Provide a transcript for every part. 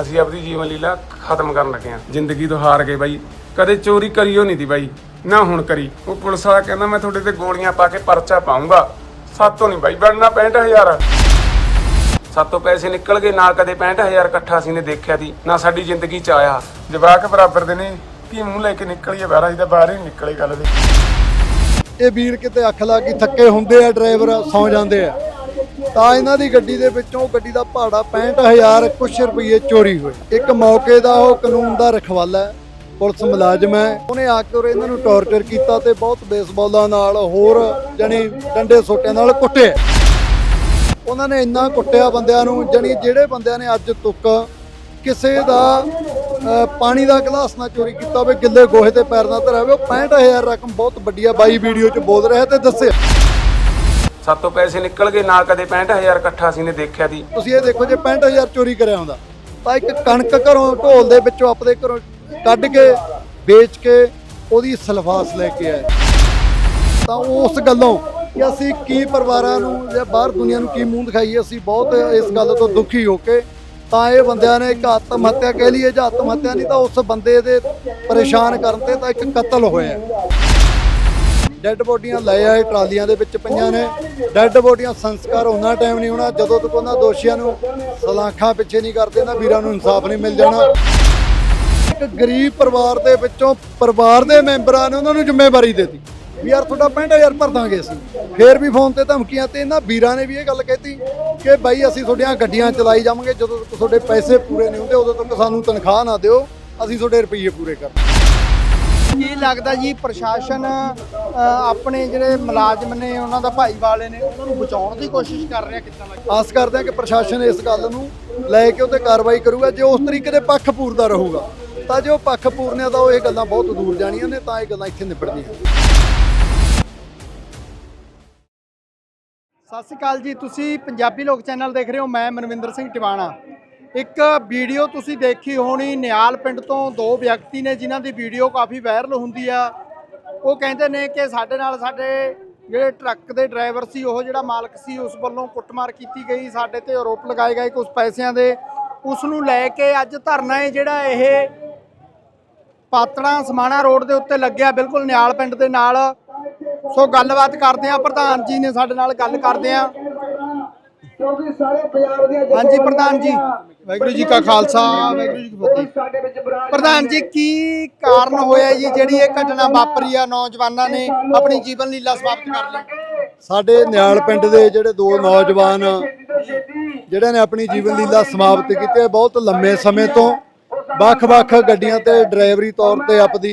ਅਸੀਂ ਆਪਣੀ ਜੀਵਨ ਲੀਲਾ ਖਤਮ ਕਰਨ ਲੱਗੇ ਆ ਜ਼ਿੰਦਗੀ ਤੋਂ ਹਾਰ ਗਏ ਬਾਈ। ਕਦੇ ਚੋਰੀ ਕਰੀਓ ਨਹੀਂ ਦੀ ਬਾਈ। ਨਾ ਹੁਣ ਕਰੀ। ਉਹ ਪੁਲਿਸ ਵਾਲਾ ਕਹਿੰਦਾ, ਮੈਂ ਤੁਹਾਡੇ ਤੇ ਗੋਲੀਆਂ ਪਾ ਕੇ ਪਰਚਾ ਪਾਉਂਗਾ। ਸਾਤੋਂ ਨਹੀਂ ਬਾਈ, ਬਣਨਾ 65000 ਸਾਤੋਂ ਪੈਸੇ ਨਿਕਲ ਗਏ, ਨਾ ਕਦੇ 65000 ਇਕੱਠਾ ਸੀ ਨੇ ਦੇਖਿਆ ਦੀ ਨਾ ਸਾਡੀ ਜ਼ਿੰਦਗੀ ਚ ਆਇਆ। ਜਵਾਕ ਬਰਾਬਰ ਦੇ ਨੇ। ਕੀ ਮੂੰਹ ਲੈ ਕੇ ਨਿਕਲੀਏ, ਬਾਹਰ ਅਸੀਂ ਤਾਂ ਬਾਹਰ ਹੀ ਨੀ ਨਿਕਲੇ ਗੱਲ ਦੇ। ਇਹ ਵੀਰ ਕਿਤੇ ਅੱਖ ਲਾ ਕੇ ਥੱਕੇ ਹੁੰਦੇ ਆ ਡਰਾਈਵਰ, ਸੌ ਜਾਂਦੇ ਆ। ਤਾਂ ਇਹਨਾਂ ਦੀ ਗੱਡੀ ਦੇ ਵਿੱਚੋਂ ਗੱਡੀ ਦਾ ਭਾੜਾ 65000 ਕੁਛ ਰੁਪਏ ਚੋਰੀ ਹੋਏ। ਇੱਕ ਮੌਕੇ ਦਾ ਉਹ ਕਾਨੂੰਨ ਦਾ ਰਖਵਾਲਾ ਹੈ, ਪੁਲਿਸ ਮੁਲਾਜ਼ਮ ਹੈ। ਉਹਨੇ ਆ ਕੇ ਉਰੇ ਇਹਨਾਂ ਨੂੰ ਟੌਰਚਰ ਕੀਤਾ ਤੇ ਬਹੁਤ ਬੇਸਬਾਲਾਂ ਨਾਲ ਹੋਰ ਜਣੀ ਡੰਡੇ ਸੋਟਿਆਂ ਨਾਲ ਕੁੱਟਿਆ। ਉਹਨਾਂ ਨੇ ਇੰਨਾ ਕੁੱਟਿਆ ਬੰਦਿਆਂ ਨੂੰ, ਜਣੀ ਜਿਹੜੇ ਬੰਦਿਆਂ ਨੇ ਅੱਜ ਤੁੱਕ ਕਿਸੇ ਦਾ ਪਾਣੀ ਦਾ ਗਲਾਸ ਨਾ ਚੋਰੀ ਕੀਤਾ ਹੋਵੇ, ਗਿੱਲੇ ਗੋਹੇ ਤੇ ਪੈਰ ਨਾ ਧਰਿਆ ਹੋਵੇ, ਉਹ 65000 ਰਕਮ ਬਹੁਤ ਵੱਡੀ ਆ। ਬਾਈ ਵੀਡੀਓ 'ਚ ਬੋਲ ਰਿਹਾ ਤੇ ਦੱਸਿਆ। ਸਾਤੋਂ ਪੈਸੇ ਨਿਕਲ ਗਏ ਨਾ ਕਦੇ 65000 ਇਕੱਠਾ ਸੀ ਨੇ ਦੇਖਿਆ ਦੀ ਤੁਸੀਂ ਇਹ ਦੇਖੋ ਜੇ 65000 ਚੋਰੀ ਕਰਿਆ ਹੁੰਦਾ, ਤਾਂ ਇੱਕ ਕਣਕ ਘਰੋਂ ਢੋਲ ਦੇ ਵਿੱਚੋਂ ਆਪਦੇ ਘਰੋਂ ਕੱਢ ਕੇ, ਵੇਚ ਕੇ ਉਹਦੀ ਸਲਫਾਸ ਲੈ ਕੇ ਆਏ। ਤਾਂ ਉਸ ਗੱਲੋਂ ਕਿ ਅਸੀਂ ਕੀ ਪਰਿਵਾਰਾਂ ਨੂੰ ਜਾਂ ਬਾਹਰ ਦੁਨੀਆ ਨੂੰ ਕੀ ਮੂੰਹ ਦਿਖਾਈਏ, ਅਸੀਂ ਬਹੁਤ ਇਸ ਗੱਲ ਤੋਂ ਦੁਖੀ ਹੋ ਕੇ, ਤਾਂ ਇਹ ਬੰਦਿਆਂ ਨੇ ਇੱਕ ਆਤਮ ਹੱਤਿਆ ਕਹਿ ਲਈਏ ਜਾਂ ਆਤਮ ਹੱਤਿਆ ਨਹੀਂ, ਤਾਂ ਉਸ ਬੰਦੇ ਦੇ ਪਰੇਸ਼ਾਨ ਕਰਨ ਤੇ ਤਾਂ ਇੱਕ ਕਤਲ ਹੋਇਆ। ਡੈੱਡ ਬੋਡੀਆਂ ਲੈ ਆਏ ਟਰਾਲੀਆਂ ਦੇ ਵਿੱਚ ਪਈਆਂ ਨੇ। ਡੈੱਡ ਬੋਡੀਆਂ ਸੰਸਕਾਰ ਉਹਨਾਂ ਟਾਈਮ ਨਹੀਂ ਹੋਣਾ। ਜਦੋਂ ਤੱਕ ਉਹਨਾਂ ਦੋਸ਼ੀਆਂ ਨੂੰ ਸਲਾਖਾਂ ਪਿੱਛੇ ਨਹੀਂ ਕਰਦੇ, ਨਾ ਵੀਰਾਂ ਨੂੰ ਇਨਸਾਫ ਨਹੀਂ ਮਿਲ ਜਾਣਾ। ਇੱਕ ਗਰੀਬ ਪਰਿਵਾਰ ਦੇ ਵਿੱਚੋਂ ਪਰਿਵਾਰ ਦੇ ਮੈਂਬਰਾਂ ਨੇ ਉਹਨਾਂ ਨੂੰ ਜ਼ਿੰਮੇਵਾਰੀ ਦੇ ਦਿੱਤੀ। ਵੀ ਯਾਰ ਤੁਹਾਡਾ 65000 ਭਰ ਦਾਂਗੇ ਅਸੀਂ। ਫੇਰ ਵੀ ਫੋਨ ਤੇ ਧਮਕੀਆਂ ਤੇ ਇਹਨਾਂ ਵੀਰਾਂ ਨੇ ਵੀ ਇਹ ਗੱਲ ਕਹਿਤੀ ਕਿ ਬਾਈ ਅਸੀਂ ਤੁਹਾਡੀਆਂ ਗੱਡੀਆਂ ਚਲਾਈ ਜਾਵਾਂਗੇ, ਜਦੋਂ ਤੱਕ ਤੁਹਾਡੇ ਪੈਸੇ ਪੂਰੇ ਨਹੀਂ ਹੁੰਦੇ, ਉਦੋਂ ਤੱਕ ਸਾਨੂੰ ਤਨਖਾਹ ਨਾ ਦਿਓ। ਅਸੀਂ ਤੁਹਾਡੇ ਰੁਪਈਏ ਪੂਰੇ ਕਰ ਕੀ ਲੱਗਦਾ ਜੀ ਪ੍ਰਸ਼ਾਸਨ ਆਪਣੇ ਜਿਹੜੇ ਮੁਲਾਜ਼ਮ ਨੇ ਉਹਨਾਂ ਦਾ ਭਾਈ ਵਾਲੇ ਨੇ ਉਹਨਾਂ ਨੂੰ ਬਚਾਉਣ ਦੀ ਕੋਸ਼ਿਸ਼ ਕਰ ਰਿਹਾ ਕਿੱਦਾਂ ਲੱਗਦਾ? ਆਸ ਕਰਦੇ ਹਾਂ ਕਿ ਪ੍ਰਸ਼ਾਸਨ ਇਸ ਗੱਲ ਨੂੰ ਲੈ ਕੇ ਉਹਤੇ ਕਾਰਵਾਈ ਕਰੂਗਾ ਜੇ ਉਸ ਤਰੀਕੇ ਦੇ ਪੱਖ ਪੂਰਦਾ ਰਹੂਗਾ। ਤਾਂ ਜੇ ਉਹ ਪੱਖ ਪੂਰਨਿਆ ਤਾਂ ਉਹ ਇਹ ਗੱਲਾਂ ਬਹੁਤ ਦੂਰ ਜਾਣੀਆਂ ਨੇ ਤਾਂ ਇਹ ਗੱਲਾਂ ਇੱਥੇ ਨਿਬੜਦੀਆਂ ਸਤਿ ਸ਼੍ਰੀ ਅਕਾਲ ਜੀ ਤੁਸੀਂ ਪੰਜਾਬੀ ਲੋਕ ਚੈਨਲ ਦੇਖ ਰਹੇ ਹੋ ਮੈਂ ਮਨਵਿੰਦਰ ਸਿੰਘ ਟਿਵਾਣਾ। ਇੱਕ ਵੀਡੀਓ ਤੁਸੀਂ ਦੇਖੀ ਹੋਣੀ, ਨਿਆਲ ਪਿੰਡ ਤੋਂ ਦੋ ਵਿਅਕਤੀ ਨੇ ਜਿਨ੍ਹਾਂ ਦੀ ਵੀਡੀਓ ਕਾਫੀ ਵਾਇਰਲ ਹੁੰਦੀ ਆ। ਉਹ ਕਹਿੰਦੇ ਨੇ ਕਿ ਸਾਡੇ ਨਾਲ ਸਾਡੇ ਜਿਹੜੇ ਟਰੱਕ ਦੇ ਡਰਾਈਵਰ ਸੀ, ਉਹ ਜਿਹੜਾ ਮਾਲਕ ਸੀ, ਉਸ ਵੱਲੋਂ ਕੁੱਟਮਾਰ ਕੀਤੀ ਗਈ। ਸਾਡੇ ਤੇ ਆਰੋਪ ਲਗਾਏ ਗਏ ਕੁਝ ਪੈਸਿਆਂ ਦੇ। ਉਸ ਨੂੰ ਲੈ ਕੇ ਅੱਜ ਧਰਨਾ ਹੈ ਜਿਹੜਾ ਇਹ ਪਾਤੜਾ ਸਮਾਣਾ ਰੋਡ ਦੇ ਉੱਤੇ ਲੱਗਿਆ ਬਿਲਕੁਲ ਨਿਆਲ ਪਿੰਡ ਦੇ ਨਾਲ। ਸੋ ਗੱਲਬਾਤ ਕਰਦੇ ਆ ਪ੍ਰਧਾਨ ਜੀ ਨੇ ਸਾਡੇ ਨਾਲ ਗੱਲ ਕਰਦੇ ਆ ਕਿਉਂਕਿ ਸਾਰੇ ਪੰਜਾਬ ਦੀਆਂ ਹਾਂਜੀ ਪ੍ਰਧਾਨ ਜੀ। ਵਾਹਿਗੁਰੂ ਜੀ ਕਾ ਖਾਲਸਾ ਵਾਹਿਗੁਰੂ ਜੀ ਕੀ ਫਤਿਹ। ਸਾਡੇ ਵਿੱਚ ਬਰਾੜ ਪ੍ਰਧਾਨ ਜੀ ਕੀ ਕਾਰਨ ਹੋਇਆ ਜੀ ਜਿਹੜੀ ਇਹ ਘਟਨਾ ਵਾਪਰੀ ਆ? ਨੌਜਵਾਨਾਂ ਨੇ ਆਪਣੀ ਜੀਵਨ ਲੀਲਾ ਸਮਾਪਤ ਕਰ ਲਈ। ਸਾਡੇ ਨਿਆਲ ਪਿੰਡ ਦੇ ਜਿਹੜੇ ਦੋ ਨੌਜਵਾਨ ਜਿਹੜੇ ਨੇ ਆਪਣੀ ਜੀਵਨ ਲੀਲਾ ਸਮਾਪਤ ਕੀਤੀ ਹੈ ਬਹੁਤ ਲੰਮੇ ਸਮੇਂ ਤੋਂ। ਵੱਖ-ਵੱਖ ਗੱਡੀਆਂ ਤੇ ਡਰਾਈਵਰੀ ਤੌਰ ਤੇ ਆਪਦੀ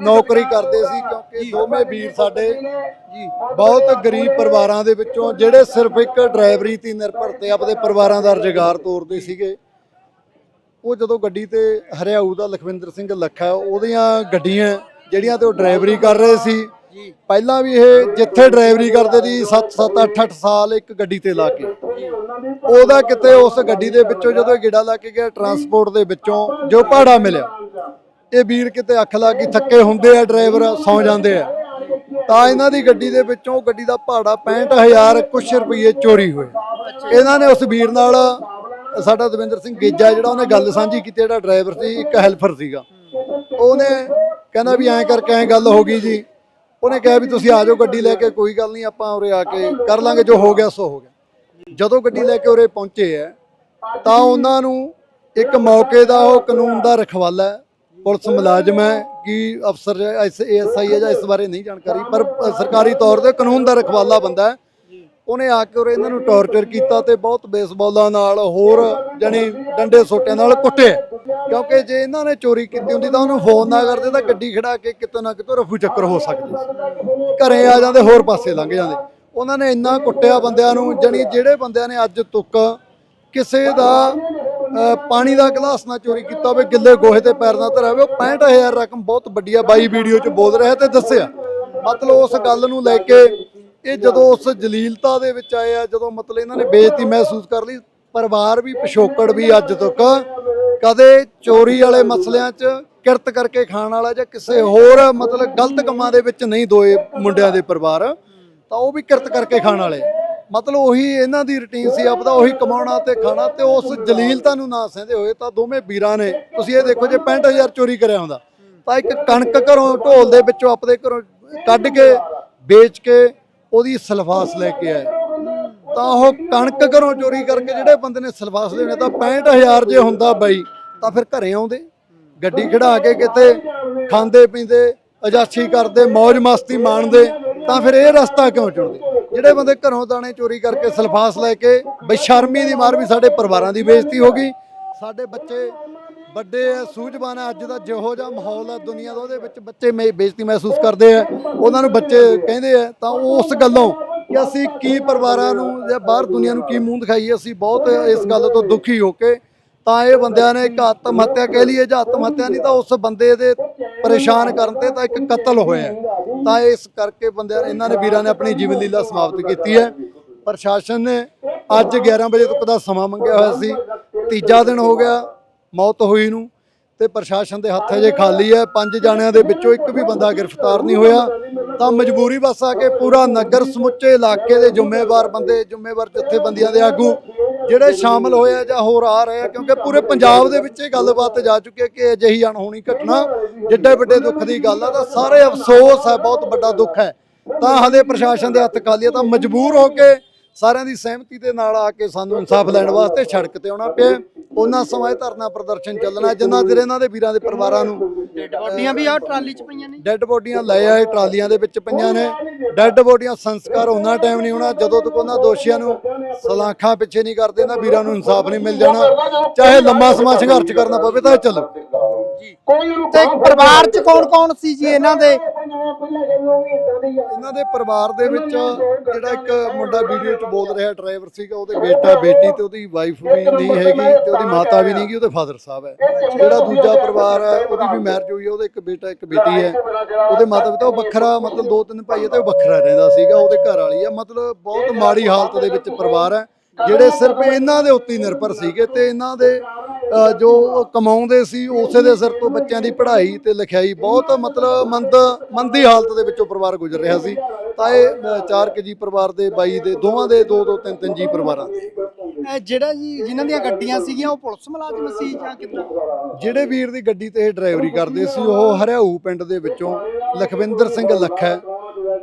ਨੌਕਰੀ ਕਰਦੇ ਸੀ ਕਿਉਂਕਿ ਦੋਵੇਂ ਵੀਰ ਸਾਡੇ ਜੀ। ਬਹੁਤ ਗਰੀਬ ਪਰਿਵਾਰਾਂ ਦੇ ਵਿੱਚੋਂ ਜਿਹੜੇ ਸਿਰਫ ਇੱਕ ਡਰਾਈਵਰੀ ਤੇ ਨਿਰਭਰ ਤੇ ਆਪਦੇ ਪਰਿਵਾਰਾਂ ਦਾ ਰੁਜ਼ਗਾਰ ਤੋਰਦੇ ਸੀਗੇ ਉਹ ਜਦੋਂ ਗੱਡੀ ਤੇ ਹਰਿਆਊ ਦਾ ਲਖਵਿੰਦਰ ਸਿੰਘ ਲੱਖਾ ਉਹਦੀਆਂ ਗੱਡੀਆਂ ਜਿਹੜੀਆਂ ਤੇ ਉਹ ਡਰਾਈਵਰੀ ਕਰ ਰਹੇ ਸੀ ਪਹਿਲਾਂ ਵੀ ਇਹ ਜਿੱਥੇ ਡਰਾਈਵਰੀ ਕਰਦੇ ਸੀ 7 7 8 8 ਸਾਲ ਇੱਕ ਗੱਡੀ ਤੇ ਲਾ ਕੇ। ਉਹਦਾ ਕਿਤੇ ਉਸ ਗੱਡੀ ਦੇ ਵਿੱਚੋਂ ਜਦੋਂ ਇਹ ਗੇੜਾ ਲਾ ਕੇ ਗਿਆ, ਟਰਾਂਸਪੋਰਟ ਦੇ ਵਿੱਚੋਂ ਜੋ ਭਾੜਾ ਮਿਲਿਆ, ਇਹ ਵੀਰ ਕਿਤੇ ਅੱਖ ਲਾ ਕੇ ਥੱਕੇ ਹੁੰਦੇ ਆ ਡਰਾਈਵਰ, ਸੌ ਜਾਂਦੇ ਆ। ਤਾਂ ਇਹਨਾਂ ਦੀ ਗੱਡੀ ਦੇ ਵਿੱਚੋਂ ਗੱਡੀ ਦਾ ਭਾੜਾ 65000 ਕੁਛ ਰੁਪਏ ਚੋਰੀ ਹੋਏ। ਇਹਨਾਂ ਨੇ ਉਸ ਵੀਰ ਨਾਲ, ਸਾਡਾ ਦਵਿੰਦਰ ਸਿੰਘ ਗੇਜਾ ਜਿਹੜਾ ਉਹਨੇ ਗੱਲ ਸਾਂਝੀ ਕੀਤੀ, ਜਿਹੜਾ ਡਰਾਈਵਰ ਸੀ, ਇੱਕ ਹੈਲਪਰ ਸੀਗਾ। ਉਹਨੇ ਕਹਿੰਦਾ ਵੀ ਐਂ ਕਰਕੇ ਐਂ ਗੱਲ ਹੋ ਗਈ ਜੀ। ਉਹਨੇ ਕਿਹਾ ਵੀ ਤੁਸੀਂ ਆ ਜਾਓ ਗੱਡੀ ਲੈ ਕੇ, ਕੋਈ ਗੱਲ ਨਹੀਂ, ਆਪਾਂ ਉਰੇ ਆ ਕੇ ਕਰ ਲਾਂਗੇ, ਜੋ ਹੋ ਗਿਆ ਸੋ ਹੋ ਗਿਆ। ਜਦੋਂ ਗੱਡੀ ਲੈ ਕੇ ਉਰੇ ਪਹੁੰਚੇ ਆ ਤਾਂ ਉਹਨਾਂ ਨੂੰ ਇੱਕ ਮੌਕੇ ਦਾ ਉਹ ਕਾਨੂੰਨ ਦਾ ਰਖਵਾਲਾ ਹੈ। ਪੁਲਿਸ ਮੁਲਾਜ਼ਮ ਹੈ ਕਿ ਅਫਸਰ ਐਸਆਈ ਹੈ ਜਾਂ ਇਸ ਬਾਰੇ ਨਹੀਂ ਜਾਣਕਾਰੀ, ਪਰ ਸਰਕਾਰੀ ਤੌਰ ਤੇ ਕਾਨੂੰਨ ਦਾ ਰਖਵਾਲਾ ਬੰਦਾ ਹੈ। ਉਹਨੇ ਆ ਕੇ ਉਰੇ ਇਹਨਾਂ ਨੂੰ ਟੌਰਚਰ ਕੀਤਾ ਤੇ ਬਹੁਤ ਬੇਸਬਾਲਾਂ ਨਾਲ ਹੋਰ ਜਣੀ ਡੰਡੇ ਸੋਟਿਆਂ ਨਾਲ ਕੁੱਟਿਆ। ਕਿਉਂਕਿ ਜੇ ਇਹਨਾਂ ਨੇ ਚੋਰੀ ਕੀਤੀ ਹੁੰਦੀ ਤਾਂ ਉਹਨੂੰ ਫੋਨ ਨਾ ਕਰਦੇ ਤਾਂ ਗੱਡੀ ਖੜਾ ਕੇ ਕਿਤੋਂ ਨਾ ਕਿਤੋਂ ਰਫੂ ਚੱਕਰ ਹੋ ਸਕਦੀ ਸੀ। ਘਰੇ ਆ ਜਾਂਦੇ, ਹੋਰ ਪਾਸੇ ਲੰਘ ਜਾਂਦੇ। ਉਹਨਾਂ ਨੇ ਇੰਨਾ ਕੁੱਟਿਆ ਬੰਦਿਆਂ ਨੂੰ, ਜਣੀ ਜਿਹੜੇ ਬੰਦਿਆਂ ਨੇ ਅੱਜ ਤੁੱਕ ਕਿਸੇ ਦਾ ਪਾਣੀ ਦਾ ਗਲਾਸ ਨਾ ਚੋਰੀ ਕੀਤਾ ਹੋਵੇ, ਗਿੱਲੇ ਗੋਹੇ ਤੇ ਪੈਰ ਨਾ ਧਰਿਆ ਹੋਵੇ, ਉਹ 65000 ਰਕਮ ਬਹੁਤ ਵੱਡੀ ਆ। ਬਾਈ ਵੀਡੀਓ 'ਚ ਬੋਲ ਰਿਹਾ ਤੇ ਦੱਸਿਆ। ਮਤਲਬ ਉਸ ਗੱਲ ਨੂੰ ਲੈ ਕੇ ਇਹ ਜਦੋਂ ਉਸ ਜਲੀਲਤਾ ਦੇ ਵਿੱਚ ਆਏ ਆ, ਜਦੋਂ ਮਤਲਬ ਇਹਨਾਂ ਨੇ ਬੇਇੱਜ਼ਤੀ ਮਹਿਸੂਸ ਕਰ ਲਈ, ਪਰਿਵਾਰ ਵੀ ਪਿਛੋਕੜ ਵੀ ਅੱਜ ਤੱਕ ਕਦੇ ਚੋਰੀ ਵਾਲੇ ਮਸਲਿਆਂ 'ਚ ਕਿਰਤ ਕਰਕੇ ਖਾਣ ਵਾਲਾ ਜਾਂ ਕਿਸੇ ਹੋਰ ਮਤਲਬ ਗਲਤ ਕੰਮਾਂ ਦੇ ਵਿੱਚ ਨਹੀਂ ਦੋਏ ਮੁੰਡਿਆਂ ਦੇ ਪਰਿਵਾਰ, ਤਾਂ ਉਹ ਵੀ ਕਿਰਤ ਕਰਕੇ ਖਾਣ ਵਾਲੇ। ਮਤਲਬ ਉਹੀ ਇਹਨਾਂ ਦੀ ਰੁਟੀਨ ਸੀ, ਆਪਦਾ ਉਹੀ ਕਮਾਉਣਾ ਤੇ ਖਾਣਾ ਤੇ ਉਸ ਜਲੀਲਤਾ ਨੂੰ ਨਾ ਸਹਿੰਦੇ ਹੋਏ ਤਾਂ ਦੋਵੇਂ ਵੀਰਾਂ ਨੇ, ਤੁਸੀਂ ਇਹ ਦੇਖੋ ਜੇ 65000 ਚੋਰੀ ਕਰਿਆ ਹੁੰਦਾ, ਤਾਂ ਇੱਕ ਕਣਕ ਘਰੋਂ ਢੋਲ ਦੇ ਵਿੱਚੋਂ ਆਪਦੇ ਘਰੋਂ ਕੱਢ ਕੇ, ਵੇਚ ਕੇ ਉਹਦੀ ਸਲਫਾਸ ਲੈ ਕੇ ਆਏ। ਤਾਂ ਉਹ ਕਣਕ ਘਰੋਂ ਚੋਰੀ ਕਰਕੇ ਜਿਹੜੇ ਬੰਦੇ ਨੇ ਸਲਫਾਸ ਲੈਣੇ, ਤਾਂ 65000 ਜੇ ਹੁੰਦਾ ਬਾਈ, ਤਾਂ ਫਿਰ ਘਰੇ ਆਉਂਦੇ। ਗੱਡੀ ਖੜਾ ਕੇ ਕਿਤੇ ਖਾਂਦੇ, ਪੀਂਦੇ, ਅਜਾਸ਼ੀ ਕਰਦੇ ਮौज ਮਸਤੀ ਮਾਣਦੇ, ਤਾਂ ਫਿਰ ਇਹ ਰਸਤਾ ਕਿਉਂ ਚੁਣਦੇ? ਜਿਹੜੇ ਬੰਦੇ ਘਰੋਂ ਦਾਣੇ ਚੋਰੀ ਕਰਕੇ ਸਲਫਾਸ ਲੈ ਕੇ ਬੇਸ਼ਰਮੀ ਦੀ ਮਾਰ ਵੀ ਸਾਡੇ ਪਰਿਵਾਰਾਂ ਦੀ ਬੇਇੱਜ਼ਤੀ ਹੋ ਗਈ। ਸਾਡੇ ਬੱਚੇ ਵੱਡੇ ਆ ਸੂਝਵਾਨ ਆ ਅੱਜ ਦਾ ਜਿਹੋ ਜਿਹਾ ਮਾਹੌਲ ਹੈ ਦੁਨੀਆ ਦਾ, ਉਹਦੇ ਵਿੱਚ ਬੱਚੇ ਮੇ- ਬੇਇੱਜ਼ਤੀ ਮਹਿਸੂਸ ਕਰਦੇ ਆ ਉਹਨਾਂ ਨੂੰ ਬੱਚੇ ਕਹਿੰਦੇ ਆ ਤਾਂ ਉਸ ਗੱਲੋਂ ਕਿ ਅਸੀਂ ਕੀ ਪਰਿਵਾਰਾਂ ਨੂੰ ਜਾਂ ਬਾਹਰ ਦੁਨੀਆ ਨੂੰ ਕੀ ਮੂੰਹ ਦਿਖਾਈਏ, ਅਸੀਂ ਬਹੁਤ ਇਸ ਗੱਲ ਤੋਂ ਦੁਖੀ ਹੋ ਕੇ ਤਾਂ ਇਹ ਬੰਦਿਆਂ ਨੇ ਇੱਕ ਆਤਮ ਹੱਤਿਆ ਕਹਿ ਲਈਏ ਜਾਂ ਆਤਮ ਹੱਤਿਆ ਨਹੀਂ, ਤਾਂ ਉਸ ਬੰਦੇ ਦੇ ਪਰੇਸ਼ਾਨ ਕਰਨ ਤੇ ਤਾਂ ਇੱਕ ਕਤਲ ਹੋਇਆ। ਤਾਂ ਇਸ ਕਰਕੇ ਬੰਦਿਆਂ ਇਹਨਾਂ ਨੇ ਵੀਰਾਂ ਨੇ ਆਪਣੀ ਜੀਵਨ ਲੀਲਾ ਸਮਾਪਤ ਕੀਤੀ ਹੈ। ਪ੍ਰਸ਼ਾਸਨ ਨੇ ਅੱਜ 11 ਵਜੇ ਤੱਕ ਦਾ ਸਮਾਂ ਮੰਗਿਆ ਹੋਇਆ ਸੀ। ਤੀਜਾ ਦਿਨ ਹੋ ਗਿਆ, ਮੌਤ ਹੋਈ ਨੂੰ। ਤੇ ਪ੍ਰਸ਼ਾਸਨ ਦੇ ਹੱਥ ਅਜੇ ਖਾਲੀ ਹੈ। ਪੰਜ ਜਾਣਿਆਂ ਦੇ ਵਿੱਚੋਂ ਇੱਕ ਵੀ ਬੰਦਾ ਗ੍ਰਿਫਤਾਰ ਨਹੀਂ ਹੋਇਆ। ਤਾਂ ਮਜਬੂਰੀ ਬਸ ਆ ਕੇ ਪੂਰਾ ਨਗਰ ਸਮੁੱਚੇ ਇਲਾਕੇ ਦੇ ਜ਼ਿੰਮੇਵਾਰ ਬੰਦੇ, ਜ਼ਿੰਮੇਵਾਰ ਜਥੇਬੰਦੀਆਂ ਦੇ ਆਗੂ ਜਿਹੜੇ ਸ਼ਾਮਲ ਹੋਏ ਆ ਜਾਂ ਹੋਰ ਆ ਰਹੇ ਆ, ਕਿਉਂਕਿ ਪੂਰੇ ਪੰਜਾਬ ਦੇ ਵਿੱਚ ਇਹ ਗੱਲਬਾਤ ਜਾ ਚੁੱਕੀ ਹੈ ਕਿ ਅਜਿਹੀ ਅਣਹੋਣੀ ਘਟਨਾ ਜਿੱਡੇ ਵੱਡੇ ਦੁੱਖ ਦੀ ਗੱਲ ਆ। ਤਾਂ ਸਾਰੇ ਅਫਸੋਸ ਹੈ, ਬਹੁਤ ਵੱਡਾ ਦੁੱਖ ਹੈ। ਤਾਂ ਹਲੇ ਪ੍ਰਸ਼ਾਸਨ ਦੇ ਹੱਥ ਖਾਲੀ ਆ। ਤਾਂ ਮਜਬੂਰ ਹੋ ਕੇ ਸਾਰਿਆਂ ਦੀ ਸਹਿਮਤੀ ਦੇ ਨਾਲ ਆ ਕੇ ਸਾਨੂੰ ਇਨਸਾਫ ਲੈਣ ਵਾਸਤੇ ਸੜਕ ਤੇ ਆਉਣਾ ਪਿਆ। ਉਹਨਾਂ ਸਮਾਂ ਧਰਨਾ ਪ੍ਰਦਰਸ਼ਨ ਚੱਲਣਾ ਜਿੰਨਾ ਚਿਰ ਇਹਨਾਂ ਦੇ ਵੀਰਾਂ ਦੇ ਪਰਿਵਾਰਾਂ ਨੂੰ ਡੈਡ ਬੋਡੀਆਂ ਵੀ ਆ ਟਰਾਲੀ 'ਚ ਪਈਆਂ ਨੇ? ਡੈੱਡ ਬੋਡੀਆਂ ਲੈ ਆਏ ਟਰਾਲੀਆਂ ਦੇ ਵਿੱਚ ਪਈਆਂ ਨੇ। ਡੈੱਡ ਬੋਡੀਆਂ ਸੰਸਕਾਰ ਉਹਨਾਂ ਟਾਈਮ ਨਹੀਂ ਹੋਣਾ ਜਦੋਂ ਤੱਕ ਉਹਨਾਂ ਦੋਸ਼ੀਆਂ ਨੂੰ ਸਲਾਖਾਂ ਪਿੱਛੇ ਨਹੀਂ ਕਰਦੇ ਇਹਨਾਂ ਵੀਰਾਂ ਨੂੰ ਇਨਸਾਫ ਨਹੀਂ ਮਿਲ ਜਾਣਾ। ਚਾਹੇ ਲੰਮਾ ਸਮਾਂ ਸੰਘਰਸ਼ ਕਰਨਾ ਪਵੇ ਤਾਂ ਚੱਲੋ। ਤੇ ਪਰਿਵਾਰ 'ਚ ਕੌਣ ਕੌਣ ਸੀ ਜੀ ਇਹਨਾਂ ਦੇ? ਇਹਨਾਂ ਦੇ ਪਰਿਵਾਰ ਦੇ ਵਿੱਚ ਜਿਹੜਾ ਇੱਕ ਮੁੰਡਾ ਵੀਡੀਓ 'ਚ ਬੋਲ ਰਿਹਾ ਡਰਾਈਵਰ ਸੀਗਾ ਉਹਦੇ ਬੇਟਾ ਬੇਟੀ ਤੇ ਉਹਦੀ ਵਾਈਫ ਵੀ ਨਹੀਂ ਹੈਗੀ ਤੇ ਉਹਦੀ ਮਾਤਾ ਵੀ ਨਹੀਂਗੀ ਉਹਦੇ ਫਾਦਰ ਸਾਹਿਬ ਹੈ। ਜਿਹੜਾ ਦੂਜਾ ਪਰਿਵਾਰ ਹੈ ਉਹਦੀ ਵੀ ਮੈਰਿਜ ਹੋਈ ਹੈ ਉਹਦਾ ਇੱਕ ਬੇਟਾ ਇੱਕ ਬੇਟੀ ਹੈ। ਉਹਦੇ ਮਾਤਾ ਪਿਤਾ ਉਹ ਵੱਖਰਾ ਮਤਲਬ ਦੋ ਤਿੰਨ ਭਾਈ ਹੈ ਤੇ ਉਹ ਵੱਖਰਾ ਰਹਿੰਦਾ ਸੀਗਾ ਉਹਦੇ ਘਰ ਵਾਲੀ ਹੈ ਮਤਲਬ ਬਹੁਤ ਮਾੜੀ ਹਾਲਤ ਦੇ ਵਿੱਚ ਪਰਿਵਾਰ ਹੈ। ਜਿਹੜੇ ਸਿਰਫ ਇਹਨਾਂ ਦੇ ਉੱਤੇ ਹੀ ਨਿਰਭਰ ਸੀਗੇ ਤੇ ਇਹਨਾਂ ਦੇ ਜੋ ਕਮਾਉਂਦੇ ਸੀ ਉਸੇ ਦੇ ਸਿਰ ਤੋਂ ਬੱਚਿਆਂ ਦੀ ਪੜ੍ਹਾਈ ਤੇ ਲਿਖਾਈ ਬਹੁਤ ਮਤਲਬ ਮੰਦ ਮੰਦੀ ਹਾਲਤ ਦੇ ਵਿੱਚੋਂ ਪਰਿਵਾਰ ਗੁਜ਼ਰ ਰਿਹਾ ਸੀ। ਤਾਂ ਇਹ ਅ, ਚਾਰ ਕੁ ਜੀ ਪਰਿਵਾਰ ਦੇ ਬਾਈ ਦੇ ਦੋਵਾਂ ਦੇ ਦੋ ਦੋ ਤਿੰਨ ਤਿੰਨ ਜੀ ਪਰਿਵਾਰਾਂ ਦੇ। ਇਹ ਜਿਹੜਾ ਜੀ ਜਿਨ੍ਹਾਂ ਦੀਆਂ ਗੱਡੀਆਂ ਸੀਗੀਆਂ ਉਹ ਪੁਲਿਸ ਮੁਲਾਜ਼ਮ ਸੀ ਜਾਂ ਕਿੱਦਾਂ? ਜਿਹੜੇ ਵੀਰ ਦੀ ਗੱਡੀ ਤੇ ਇਹ ਡਰਾਈਵਰੀ ਕਰਦੇ ਸੀ ਉਹ ਹਰਿਆਊ ਪਿੰਡ ਦੇ ਵਿੱਚੋਂ ਲਖਵਿੰਦਰ ਸਿੰਘ ਲੱਖਾ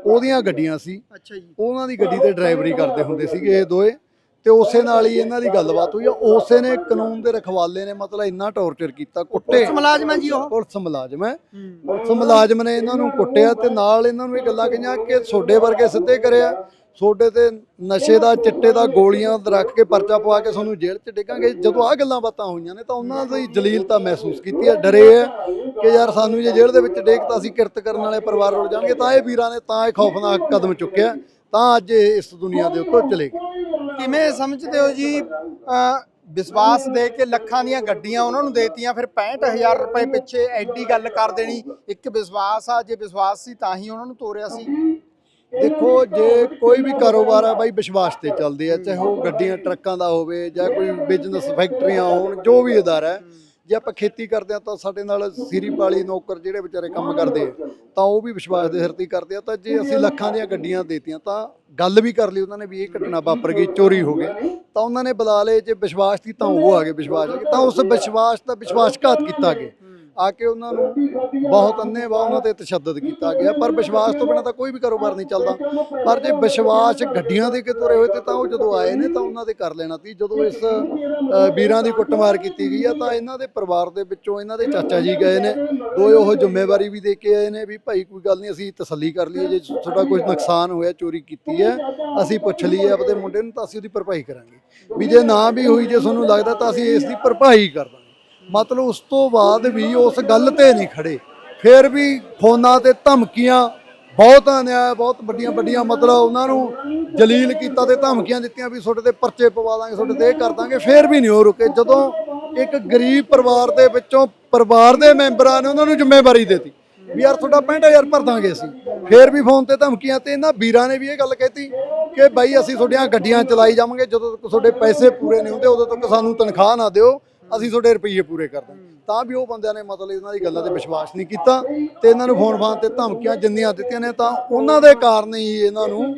ਉਹਦੀਆਂ ਗੱਡੀਆਂ ਸੀ। ਅੱਛਾ ਜੀ। ਉਹਨਾਂ ਦੀ ਗੱਡੀ ਤੇ ਡਰਾਈਵਰੀ ਕਰਦੇ ਹੁੰਦੇ ਸੀਗੇ ਇਹ ਦੋਏ। ਤੇ ਉਸੇ ਨਾਲ ਹੀ ਇਹਨਾਂ ਦੀ ਗੱਲਬਾਤ ਹੋਈ ਆ। ਉਸੇ ਨੇ ਕਾਨੂੰਨ ਦੇ ਰਖਵਾਲੇ ਨੇ ਮਤਲਬ ਇੰਨਾ ਟੌਰਚਰ ਕੀਤਾ ਕੁੱਟੇ। ਪੁਲਿਸ ਮੁਲਾਜ਼ਮ ਹੈ ਜੀ ਉਹ? ਪੁਲਿਸ ਮੁਲਾਜ਼ਮ ਹੈ। ਪੁਲਿਸ ਮੁਲਾਜ਼ਮ ਨੇ ਇਹਨਾਂ ਨੂੰ ਕੁੱਟਿਆ ਤੇ ਨਾਲ ਇਹਨਾਂ ਨੂੰ ਇਹ ਗੱਲਾਂ ਕਹੀਆਂ ਕਿ ਛੋਡੇ ਵਰਗੇ ਸਿੱਧੇ ਕਰਿਆ। ਛੋਡੇ ਤੇ ਨਸ਼ੇ ਦਾ ਚਿੱਟੇ ਦਾ ਗੋਲੀਆਂ ਰੱਖ ਕੇ ਪਰਚਾ ਪਵਾ ਕੇ ਤੁਹਾਨੂੰ ਜੇਲ੍ਹ 'ਚ ਡਿੱਗਾਂਗੇ। ਜਦੋਂ ਆਹ ਗੱਲਾਂ ਬਾਤਾਂ ਹੋਈਆਂ ਨੇ ਤਾਂ ਉਹਨਾਂ ਦੀ ਜਲੀਲਤਾ ਮਹਿਸੂਸ ਕੀਤੀ ਹੈ ਡਰੇ ਹੈ ਕਿ ਯਾਰ ਸਾਨੂੰ ਜੇ ਜੇਲ੍ਹ ਦੇ ਵਿੱਚ ਡੇਕ ਤਾਂ ਅਸੀਂ ਕਿਰਤ ਕਰਨ ਵਾਲੇ ਪਰਿਵਾਰ ਰੁਲ ਜਾਣਗੇ। ਤਾਂ ਇਹ ਵੀਰਾਂ ਨੇ ਤਾਂ ਇਹ ਖੌਫਨਾਕ ਕਦਮ ਚੁੱਕਿਆ। ਤਾਂ ਅੱਜ ਇਹ ਇਸ ਦੁਨੀਆ ਦੇ ਉੱਤੋਂ ਚਲੇ ਗਏ। ਕਿਵੇਂ ਸਮਝਦੇ ਹੋ ਜੀ? ਵਿਸ਼ਵਾਸ ਦੇ ਕੇ ਲੱਖਾਂ ਦੀਆਂ ਗੱਡੀਆਂ ਉਹਨਾਂ ਨੂੰ ਦੇਤੀਆਂ, ਫਿਰ 65000 ਰੁਪਏ ਪਿੱਛੇ ਐਡੀ ਗੱਲ ਕਰ ਦੇਣੀ। ਇੱਕ ਵਿਸ਼ਵਾਸ ਆ, ਜੇ ਵਿਸ਼ਵਾਸ ਸੀ ਤਾਂ ਹੀ ਉਹਨਾਂ ਨੂੰ ਤੋਰਿਆ ਸੀ। ਦੇਖੋ, ਜੇ ਕੋਈ ਵੀ ਕਾਰੋਬਾਰ ਆ ਬਾਈ, ਵਿਸ਼ਵਾਸ ਤੇ ਚੱਲਦੇ ਆ, ਚਾਹੇ ਉਹ ਗੱਡੀਆਂ, ਟਰੱਕਾਂ ਦਾ ਹੋਵੇ ਜਾਂ ਕੋਈ ਬਿਜ਼ਨਸ ਫੈਕਟਰੀਆਂ ਹੋਣ, ਜੋ ਵੀ ਅਦਾਰਾ ਹੈ ਜੇ ਆਪਾਂ ਖੇਤੀ ਕਰਦੇ ਆ ਤਾਂ ਸਾਡੇ ਨਾਲ ਸਿਰੀ ਪਾਲੀ ਨੌਕਰ ਜਿਹੜੇ ਵਿਚਾਰੇ ਕੰਮ ਕਰਦੇ ਆ, ਤਾਂ ਉਹ ਵੀ ਵਿਸ਼ਵਾਸ ਦੇ ਸਿਰ ਕਰਦੇ ਆ। ਤਾਂ ਜੇ ਅਸੀਂ ਲੱਖਾਂ ਦੀਆਂ ਗੱਡੀਆਂ ਦੇਤੀਆਂ ਤਾਂ ਗੱਲ ਵੀ ਕਰ ਲਈ ਉਹਨਾਂ ਨੇ ਵੀ ਇਹ ਘਟਨਾ ਵਾਪਰ ਗਈ, ਚੋਰੀ ਹੋ ਗਈ। ਤਾਂ ਉਹਨਾਂ ਨੇ ਬੁਲਾ ਲਏ, ਜੇ ਵਿਸ਼ਵਾਸ ਦੀ ਤਾਂ ਉਹ ਆ ਗਏ, ਵਿਸ਼ਵਾਸ ਤਾਂ ਉਸ ਵਿਸ਼ਵਾਸ ਦਾ ਵਿਸ਼ਵਾਸਘਾਤ ਕੀਤਾ ਗਿਆ। ਆ ਕੇ ਉਹਨਾਂ ਨੂੰ ਬਹੁਤ ਅੰਨ੍ਹੇਵਾਹ ਉਹਨਾਂ ਤੇ ਤਸ਼ੱਦਦ ਕੀਤਾ ਗਿਆ। ਪਰ ਵਿਸ਼ਵਾਸ ਤੋਂ ਬਿਨਾਂ ਤਾਂ ਕੋਈ ਵੀ ਕਾਰੋਬਾਰ ਨਹੀਂ ਚੱਲਦਾ। ਪਰ ਜੇ ਵਿਸ਼ਵਾਸ ਗੱਡੀਆਂ ਦੇ ਕੇ ਤੁਰੇ ਹੋਏ ਤੇ ਤਾਂ ਉਹ ਜਦੋਂ ਆਏ ਨੇ ਤਾਂ ਉਹਨਾਂ ਦੇ ਕਰ ਲੈਣਾ ਸੀ। ਜਦੋਂ ਇਸ ਵੀਰਾਂ ਦੀ ਕੁੱਟਮਾਰ ਕੀਤੀ ਗਈ ਆ ਤਾਂ ਇਹਨਾਂ ਦੇ ਪਰਿਵਾਰ ਦੇ ਵਿੱਚੋਂ ਇਹਨਾਂ ਦੇ ਚਾਚਾ ਜੀ ਗਏ ਨੇ। ਦੋਏ ਉਹ ਜ਼ਿੰਮੇਵਾਰੀ ਵੀ ਦੇ ਕੇ ਆਏ ਨੇ ਵੀ ਭਾਈ ਕੋਈ ਗੱਲ ਨਹੀਂ, ਅਸੀਂ ਤਸੱਲੀ ਕਰ ਲਈਏ। ਜੇ ਤੁਹਾਡਾ ਕੋਈ ਨੁਕਸਾਨ ਹੋਇਆ, ਚੋਰੀ ਕੀਤੀ ਹੈ, ਅਸੀਂ ਪੁੱਛ ਲਈਏ ਆਪਦੇ ਮੁੰਡੇ ਨੂੰ ਤਾਂ ਅਸੀਂ ਉਹਦੀ ਭਰਪਾਈ ਕਰਾਂਗੇ। ਵੀ ਜੇ ਨਾ ਵੀ ਹੋਈ, ਜੇ ਤੁਹਾਨੂੰ ਲੱਗਦਾ ਤਾਂ ਅਸੀਂ ਇਸ ਦੀ ਭਰਪਾਈ ਕਰਦਾ ਮਤਲਬ ਉਸ ਤੋਂ ਬਾਅਦ ਵੀ ਉਸ ਗੱਲ ਤੇ ਨਹੀਂ ਖੜੇ। ਫਿਰ ਵੀ ਫੋਨਾਂ ਤੇ ਧਮਕੀਆਂ, ਬਹੁਤ ਨੇ, ਬਹੁਤ ਵੱਡੀਆਂ ਵੱਡੀਆਂ, ਮਤਲਬ ਉਹਨਾਂ ਨੂੰ ਜਲੀਲ ਕੀਤਾ ਤੇ ਧਮਕੀਆਂ ਦਿੱਤੀਆਂ ਵੀ ਤੁਹਾਡੇ ਤੇ ਪਰਚੇ ਪਵਾ ਦਾਂਗੇ, ਤੁਹਾਡੇ ਤੇ ਇਹ ਕਰ ਦਾਂਗੇ। ਫਿਰ ਵੀ ਨਹੀਂ ਉਹ ਰੁਕੇ। ਜਦੋਂ ਇੱਕ ਗਰੀਬ ਪਰਿਵਾਰ ਦੇ ਵਿੱਚੋਂ ਪਰਿਵਾਰ ਦੇ ਮੈਂਬਰਾਂ ਨੇ ਉਹਨਾਂ ਨੂੰ ਜ਼ਿੰਮੇਵਾਰੀ ਦਿੱਤੀ ਵੀ ਯਾਰ ਤੁਹਾਡਾ 65000 ਭਰ ਦਾਂਗੇ ਅਸੀਂ। ਫਿਰ ਵੀ ਫੋਨ ਤੇ ਧਮਕੀਆਂ ਤੇ ਇਹਨਾਂ ਵੀਰਾਂ ਨੇ ਵੀ ਇਹ ਗੱਲ ਕਹਿਤੀ ਕਿ ਬਾਈ ਅਸੀਂ ਤੁਹਾਡੀਆਂ ਗੱਡੀਆਂ ਚਲਾਈ ਜਾਵਾਂਗੇ, ਜਦੋਂ ਤੱਕ ਤੁਹਾਡੇ ਪੈਸੇ ਪੂਰੇ ਨਹੀਂ ਹੁੰਦੇ, ਉਦੋਂ ਤੱਕ ਸਾਨੂੰ ਤਨਖਾਹ ਨਾ ਦਿਓ। ਅਸੀਂ ਤੁਹਾਡੇ ਰੁਪਈਏ ਪੂਰੇ ਕਰ ਦਾਂਗੇ। ਤਾਂ ਵੀ ਉਹ ਬੰਦਿਆਂ ਨੇ ਮਤਲਬ ਇਹਨਾਂ ਦੀ ਗੱਲਾਂ ਤੇ ਵਿਸ਼ਵਾਸ ਨਹੀਂ ਕੀਤਾ ਤੇ ਇਹਨਾਂ ਨੂੰ ਫੋਨ ਫਾਨ ਤੇ ਧਮਕੀਆਂ ਜਿੰਨੀਆਂ ਦਿੱਤੀਆਂ ਨੇ ਤਾਂ ਉਹਨਾਂ ਦੇ ਕਾਰਨ ਹੀ ਇਹਨਾਂ ਨੂੰ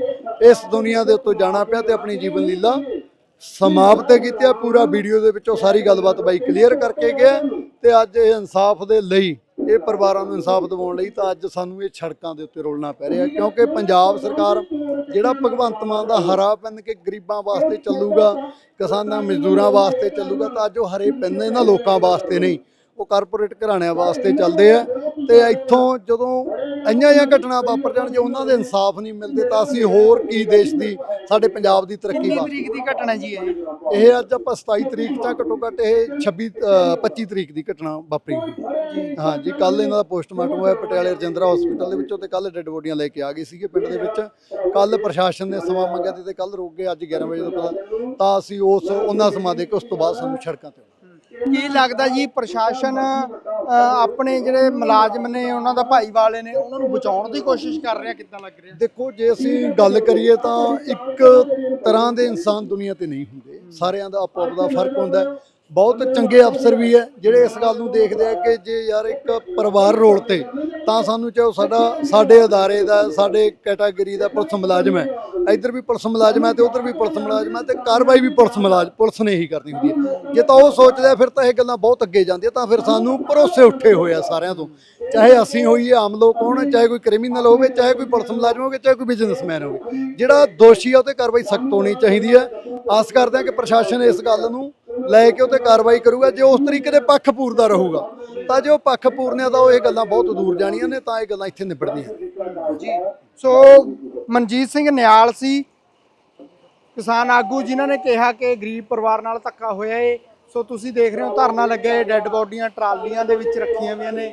ਇਸ ਦੁਨੀਆ ਦੇ ਉੱਤੋਂ ਜਾਣਾ ਪਿਆ ਤੇ ਆਪਣੀ ਜੀਵਨ ਲੀਲਾ ਸਮਾਪਤ ਕੀਤੀ ਆ। ਪੂਰਾ ਵੀਡੀਓ ਦੇ ਵਿੱਚੋਂ ਸਾਰੀ ਗੱਲਬਾਤ ਬਾਈ ਕਲੀਅਰ ਕਰਕੇ ਗਿਆ ਤੇ ਅੱਜ ਇਹ ਇਨਸਾਫ ਦੇ ਲਈ ਇਹ ਪਰਿਵਾਰਾਂ ਨੂੰ ਇਨਸਾਫ ਦਿਵਾਉਣ ਲਈ ਤਾਂ ਅੱਜ ਸਾਨੂੰ ਇਹ ਸੜਕਾਂ ਦੇ ਉੱਤੇ ਰੋਲਣਾ ਪੈ ਰਿਹਾ, ਕਿਉਂਕਿ ਪੰਜਾਬ ਸਰਕਾਰ ਜਿਹੜਾ ਭਗਵੰਤ ਮਾਨ ਦਾ ਹਰਾ ਪੈਨ ਕੇ ਗਰੀਬਾਂ ਵਾਸਤੇ ਚੱਲੂਗਾ, ਕਿਸਾਨਾਂ, ਮਜ਼ਦੂਰਾਂ ਵਾਸਤੇ ਚੱਲੂਗਾ, ਤਾਂ ਅੱਜ ਉਹ ਹਰੇ ਪੈਨ ਇਹਨਾਂ ਲੋਕਾਂ ਵਾਸਤੇ ਨਹੀਂ, ਉਹ ਕਾਰਪੋਰੇਟ ਘਰਾਣਿਆਂ ਵਾਸਤੇ ਚੱਲਦੇ ਆ, ਤੇ ਇੱਥੋਂ ਜਦੋਂ ਇੰਨੀਆਂ ਜਿਹੀਆਂ ਘਟਨਾ ਵਾਪਰ ਜਾਣ ਜੇ ਉਹਨਾਂ ਦੇ ਇਨਸਾਫ ਨਹੀਂ ਮਿਲਦੇ ਤਾਂ ਅਸੀਂ ਹੋਰ ਕੀ ਦੇਸ਼ ਦੀ ਸਾਡੇ ਪੰਜਾਬ ਦੀ ਤਰੱਕੀ ਵਾਸਤੇ। ਤਰੀਕ ਦੀ ਘਟਨਾ ਜੀ ਇਹ? ਇਹ ਅੱਜ ਆਪਾਂ 27 ਤਰੀਕ ਤੱਕ ਘੱਟੋ ਘੱਟ ਇਹ 26 ਅ, 25 ਤਰੀਕ ਦੀ ਘਟਨਾ ਵਾਪਰੀ ਹਾਂ ਜੀ ਕੱਲ ਇਹਨਾਂ ਦਾ ਪੋਸਟਮਾਰਟਮ ਹੋਇਆ ਪਟਿਆਲੇ ਰਜਿੰਦਰਾ ਹਸਪੀਟਲ ਦੇ ਵਿੱਚੋਂ ਤੇ ਕੱਲ ਡੈੱਡ ਬੋਡੀਆਂ ਲੈ ਕੇ ਆ ਗਏ ਸੀਗੇ ਪਿੰਡ ਦੇ ਵਿੱਚ। ਕੱਲ ਪ੍ਰਸ਼ਾਸਨ ਨੇ ਸਮਾਂ ਮੰਗਿਆ ਤੇ ਕੱਲ ਰੁਕ ਗਏ ਅੱਜ 11 ਵਜੇ ਤੋਂ ਪਹਿਲਾਂ ਤਾਂ ਅਸੀਂ ਉਸ ਉਹਨਾਂ ਸਮਾਂ ਦੇ ਕੇ ਉਸ ਤੋਂ ਬਾਅਦ ਸਾਨੂੰ ਸੜਕਾਂ ਤੇ। ਕੀ ਲੱਗਦਾ ਜੀ ਪ੍ਰਸ਼ਾਸਨ ਆਪਣੇ ਜਿਹੜੇ ਮੁਲਾਜ਼ਮ ਨੇ, ਉਹਨਾਂ ਦਾ ਭਾਈ ਵਾਲੇ ਨੇ, ਉਹਨਾਂ ਨੂੰ ਬਚਾਉਣ ਦੀ ਕੋਸ਼ਿਸ਼ ਕਰ ਰਿਹਾ, ਕਿੱਦਾਂ ਲੱਗ ਰਿਹਾ? ਦੇਖੋ, ਜੇ ਅਸੀਂ ਗੱਲ ਕਰੀਏ ਤਾਂ ਇੱਕ ਤਰ੍ਹਾਂ ਦੇ ਇਨਸਾਨ ਦੁਨੀਆ ਤੇ ਨਹੀਂ ਹੁੰਦੇ। ਸਾਰਿਆਂ ਦਾ ਆਪੋ ਆਪ ਦਾ ਫ਼ਰਕ ਹੁੰਦਾ ਬਹੁਤ ਚੰਗੇ ਅਫਸਰ ਵੀ ਹੈ, ਜਿਹੜੇ ਇਸ ਗੱਲ ਨੂੰ ਦੇਖਦੇ ਆ ਕਿ ਜੇ ਯਾਰ ਇੱਕ ਪਰਿਵਾਰ ਰੋਲ ਤੇ ਤਾਂ ਸਾਨੂੰ ਚਾਹੋ ਸਾਡਾ, ਸਾਡੇ ਅਦਾਰੇ ਦਾ, ਸਾਡੇ ਕੈਟਾਗਰੀ ਦਾ ਪੁਲਿਸ ਮੁਲਾਜ਼ਮ ਹੈ। ਇੱਧਰ ਵੀ ਪੁਲਿਸ ਮੁਲਾਜ਼ਮ ਹੈ ਤੇ ਉੱਧਰ ਵੀ ਪੁਲਿਸ ਮੁਲਾਜ਼ਮ ਹੈ ਤੇ ਕਾਰਵਾਈ ਵੀ ਪੁਲਿਸ ਮੁਲਾਜ਼ਮ ਪੁਲਿਸ ਨੇ ਹੀ ਕਰਨੀ ਹੁੰਦੀ ਹੈ। ਜੇ ਤਾਂ ਉਹ ਸੋਚਦਾ ਫਿਰ ਤਾਂ ਇਹ ਗੱਲਾਂ ਬਹੁਤ ਅੱਗੇ ਜਾਂਦੀਆਂ, ਤਾਂ ਫਿਰ ਸਾਨੂੰ ਭਰੋਸੇ ਉੱਠੇ ਹੋਏ ਆ ਸਾਰਿਆਂ ਤੋਂ। ਚਾਹੇ ਅਸੀਂ ਹੋਈਏ ਆਮ ਲੋਕ ਹੋਣ ਚਾਹੇ ਕੋਈ ਕ੍ਰਿਮੀਨਲ ਹੋਵੇ, ਚਾਹੇ ਕੋਈ ਪੁਲਿਸ ਮੁਲਾਜ਼ਮ ਹੋਵੇ, ਚਾਹੇ ਕੋਈ ਬਿਜ਼ਨਸਮੈਨ ਹੋਵੇ। ਜਿਹੜਾ ਦੋਸ਼ੀ ਆ ਉਹ ਤੇ ਕਾਰਵਾਈ ਸਖਤ ਹੋਣੀ ਚਾਹੀਦੀ ਹੈ। ਆਸ ਕਰਦੇ ਹਾਂ ਕਿ ਪ੍ਰਸ਼ਾਸਨ ਇਸ ਗੱਲ ਨੂੰ ਲੈ ਕੇ ਉਹ ਤੇ ਕਾਰਵਾਈ ਕਰੂਗਾ ਜੇ ਉਸ ਤਰੀਕੇ ਦੇ ਪੱਖ ਪੂਰਦਾ ਰਹੂਗਾ ਤਾਂ ਜੇ ਉਹ ਪੱਖ ਪੂਰਨਿਆ ਤਾਂ ਉਹ ਇਹ ਗੱਲਾਂ ਬਹੁਤ ਦੂਰ ਜਾਣੀਆਂ ਨੇ ਤਾਂ ਇਹ ਗੱਲਾਂ ਇੱਥੇ ਨਿਬੜਦੀਆਂ ਜੀ ਸੋ ਮਨਜੀਤ ਸਿੰਘ ਨਿਆਲ ਸੀ। ਕਿਸਾਨ ਆਗੂ ਜਿਨ੍ਹਾਂ ਨੇ ਕਿਹਾ ਕਿ ਗਰੀਬ ਪਰਿਵਾਰ ਨਾਲ ਧੱਕਾ ਹੋਇਆ ਏ ਸੋ ਤੁਸੀਂ ਦੇਖ ਰਹੇ ਹੋ ਧਰਨਾ ਲੱਗਿਆ ਏ ਡੈੱਡ ਬੋਡੀਆਂ ਟਰਾਲੀਆਂ ਦੇ ਵਿੱਚ ਰੱਖੀਆਂ ਹੋਈਆਂ ਨੇ।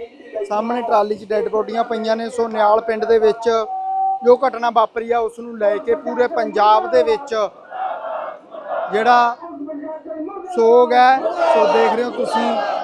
ਸਾਹਮਣੇ ਟਰਾਲੀ 'ਚ ਡੈੱਡ ਬੋਡੀਆਂ ਪਈਆਂ ਨੇ ਸੋ ਨਿਆਲ ਪਿੰਡ ਦੇ ਵਿੱਚ ਜੋ ਘਟਨਾ ਵਾਪਰੀ ਆ ਉਸ ਨੂੰ ਲੈ ਕੇ ਪੂਰੇ ਪੰਜਾਬ ਦੇ ਵਿੱਚ ਜਿਹੜਾ ਸੋਗ ਹੈ। ਸੋ ਦੇਖ ਰਹੇ ਹੋ ਤੁਸੀਂ